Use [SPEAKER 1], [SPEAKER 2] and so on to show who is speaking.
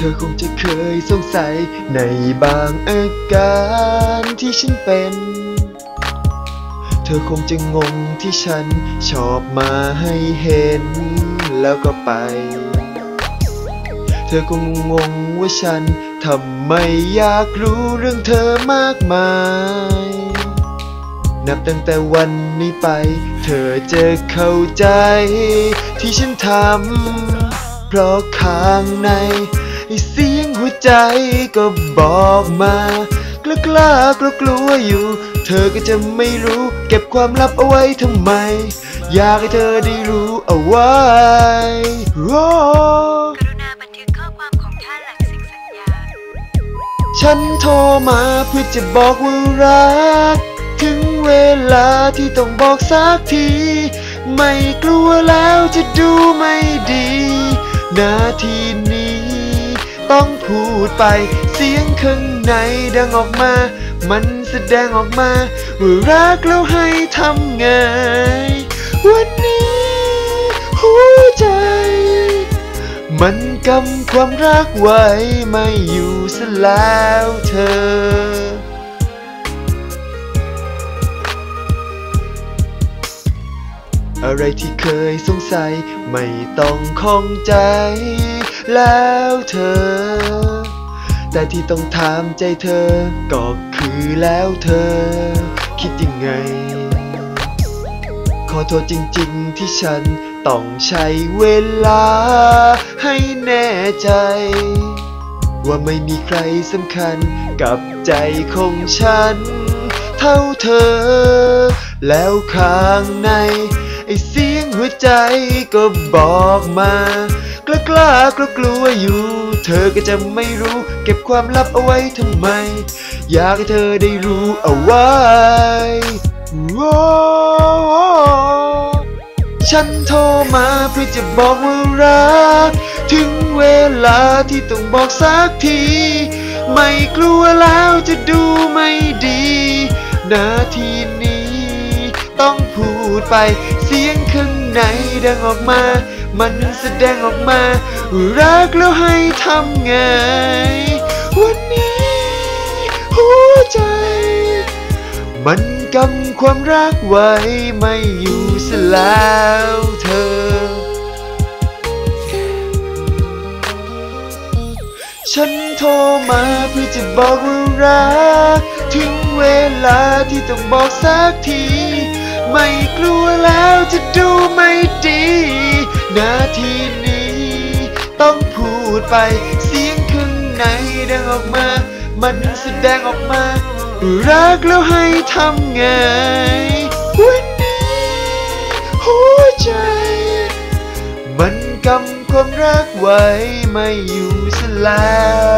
[SPEAKER 1] เธอคงจะเคยสงสัยในบางอาการที่ฉันเป็น เธอคงจะงงที่ฉันชอบมาให้เห็นแล้วก็ไป เธอคงงงว่าฉันทำไมอยากรู้เรื่องเธอมากมาย นับตั้งแต่วันนี้ไป เธอจะเข้าใจที่ฉันทำเพราะข้างใน เสียงหัวใจก็บอกมากล้ากล้ากลัวกลัวอยู่ เธอก็จะไม่รู้เก็บความลับเอาไว้ทำไม อยากให้เธอได้รู้เอาไว้
[SPEAKER 2] รอ
[SPEAKER 1] ฉันโทรมาเพื่อจะบอกว่ารัก ถึงเวลาที่ต้องบอกสักที ไม่กลัวแล้วจะดูไม่ดี นาทีนี้ ต้องพูดไป เสียงข้างในดังออกมา มันแสดงออกมา ว่ารักแล้วให้ทำไง วันนี้หัวใจ มันกำความรักไว้ไม่อยู่ซะแล้วเธออะไรที่เคยสงสัยไม่ต้องข้องใจ แล้วเธอ แต่ที่ต้องถามใจเธอ ก็คือแล้วเธอ คิดยังไง ขอโทษจริงๆที่ฉันต้องใช้เวลาให้แน่ใจ ว่าไม่มีใครสำคัญกับใจของฉัน เท่าเธอ แล้วข้างใน ไอเสียงหัวใจก็บอกมา กล้ากล้ากลัวกลัวอยู่ เธอก็จะไม่รู้ เก็บความลับเอาไว้ทำไม อยากให้เธอได้รู้เอาไว้โอ้ฉันโทรมาเพื่อจะบอกว่ารัก ถึงเวลาที่ต้องบอกสักที ไม่กลัวแล้วจะดูไม่ดีนาทีนี้ ต้องพูดไปเสียงข้างในดังออกมา มันแสดงออกมา รักแล้วให้ทำไง วันนี้ หัวใจ มันกำความรักไว้ไม่อยู่ซะแล้วเธอ ฉันโทรมาเพื่อจะบอกว่ารัก ถึงเวลาที่ต้องบอกสักที ไม่กลัวแล้วจะดูไม่ดี นาทีนี้ ต้องพูดไปเสียงข้างในดังออกมา มันแสดงออกมา รักแล้วให้ทำไง วันนี้ หัวใจ มันกำความรักไว้ไม่อยู่ซะแล้ว